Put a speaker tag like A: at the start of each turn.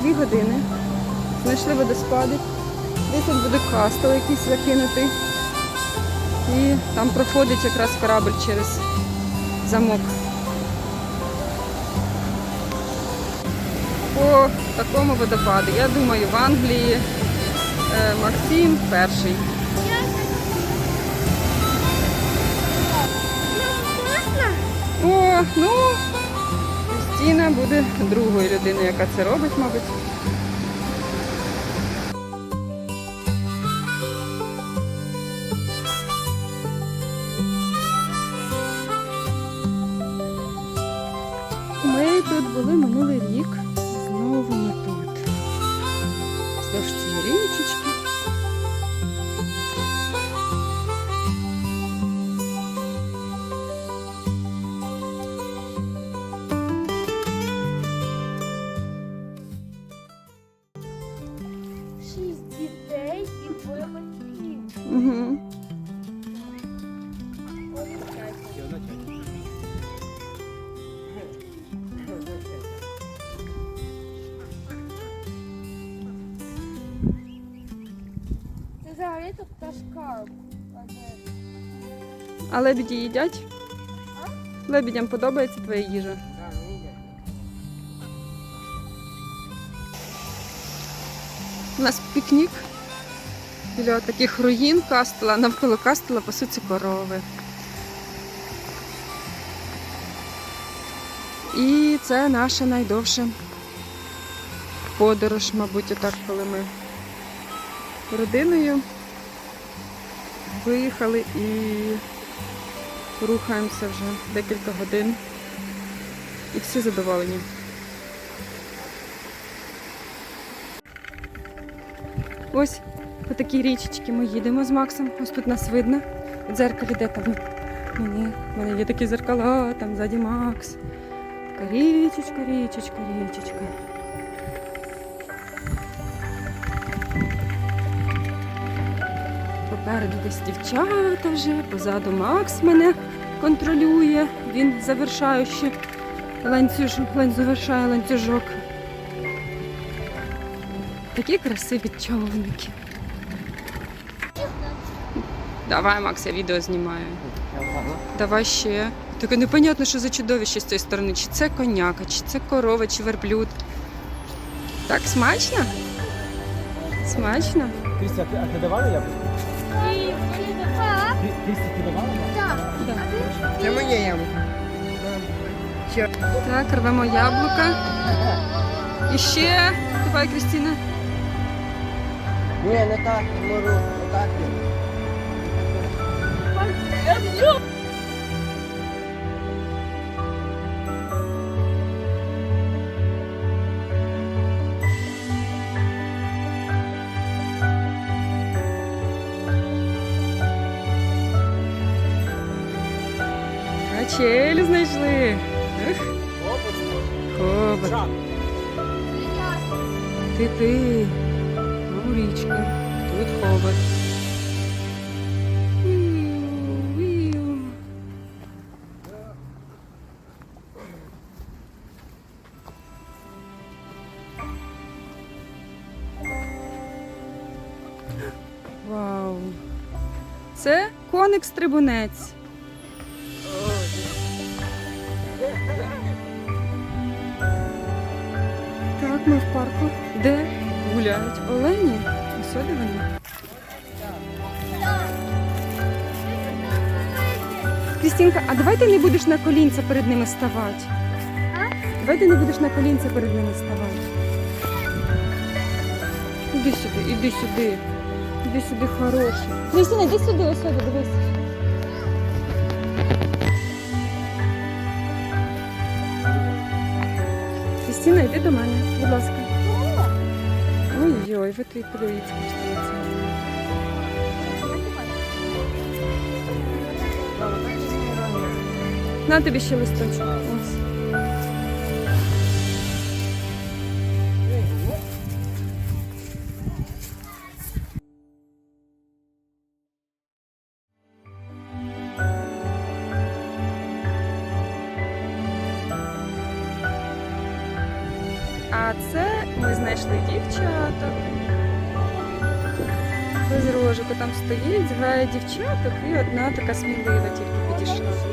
A: дві години. Знайшли водоспади. Десь тут буде кастел якийсь закинутий. І там проходить якраз корабль через замок. По такому водопаду. Я думаю, в Англії е, Максим перший. О, ну, Кристина буде другою людиною, яка це робить, мабуть. Ми тут були минулий рік. Знову ми тут. Вздовж цієї річечки.
B: Взагалі тут пташка. А?
A: Лебіді їдять? Лебідям подобається твоя їжа? У нас пікнік біля таких руїн кастела, навколо кастела пасуться корови. І це наша найдовша подорож, мабуть, отак, коли ми родиною виїхали і рухаємося вже декілька годин. І всі задоволені. Ось по такій річечці ми їдемо з Максом. Ось тут нас видно. В дзеркалі де там. Мені, в мене є такі зеркала, там ззаді Макс. Така річечка, річечка, річечка. Попереду десь дівчата вже, позаду Макс мене контролює. Він завершаючи ланцюж, лань, завершає ланцюжок. Такі красиві човники. Давай, Макс, я відео знімаю. Давай ще. Таке непонятно, що за чудовище з цієї сторони. Чи це коняка, чи це корова, чи верблюд. Так, смачно? Смачно?
C: Крістя, а ти, давала яблуко?
B: І так.
C: Давала яблуко?
B: Так.
D: Це моє яблуко.
A: Так, рвемо яблука. І ще. Давай, Крістіна.
D: Ні, не так, можу не так.
A: Качелю знайшли. Хобот. Ти ти. Ну, річка. Тут хобот. Вау. Це коник-стрибунець. Гуляють олені. Де вони. Крістінка, а давай ти не будеш на колінця перед ними ставати. Давай ти не будеш на колінця перед ними ставати. Іди сюди, іди сюди. Іди сюди, хороший. Крістіна, іди сюди, ось дивись. Крістіна, йди до мене, будь ласка. Ой-ой, ви тут подивіться, Крістіна. На тобі ще листочок. Ось. Це ми знайшли дівчаток. Без рожику там стоїть, зграє дівчаток, і одна така смілива тільки підійшла.